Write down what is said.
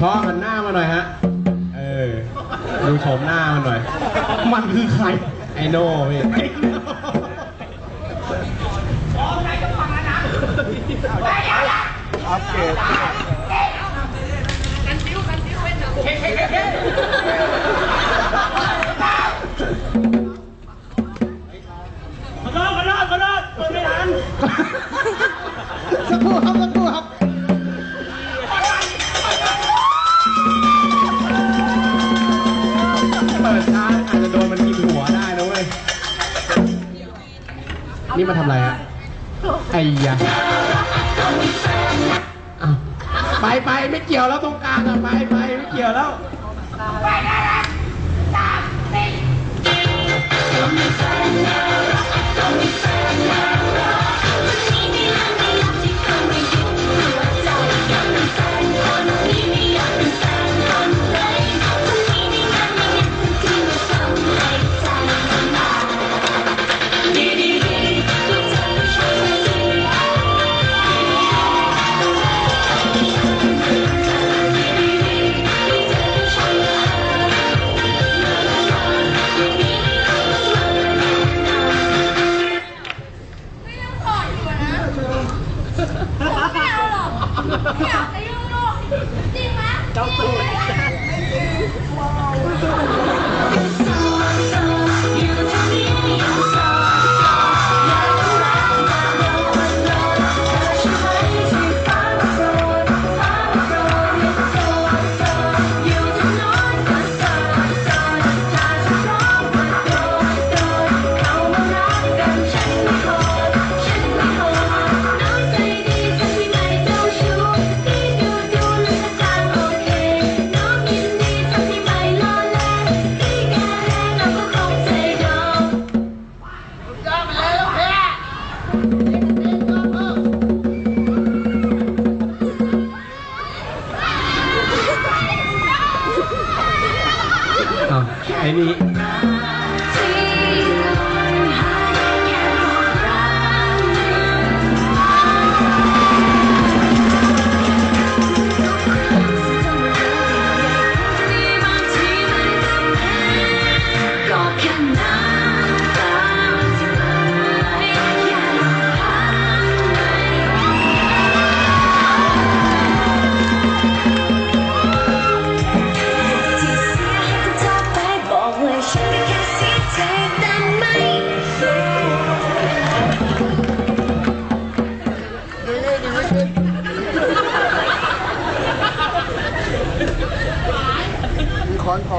ขอหันหน้ามาหน่อยฮะ เออ ดูโฉมหน้ามันหน่อย มันคือใคร ไอโน่พี่อัป กู้ครับสักครู่ครับเปิดช้าอาจจะโดนมันกินหัวได้นะเว้ย นี่มาทำอะไรฮะ ไอ้ยะอ้าวไปไปไม่เกี่ยวแล้วตรงกลางอะไปไปไม่เกี่ยวแล้ว ไม่ อยา มีค้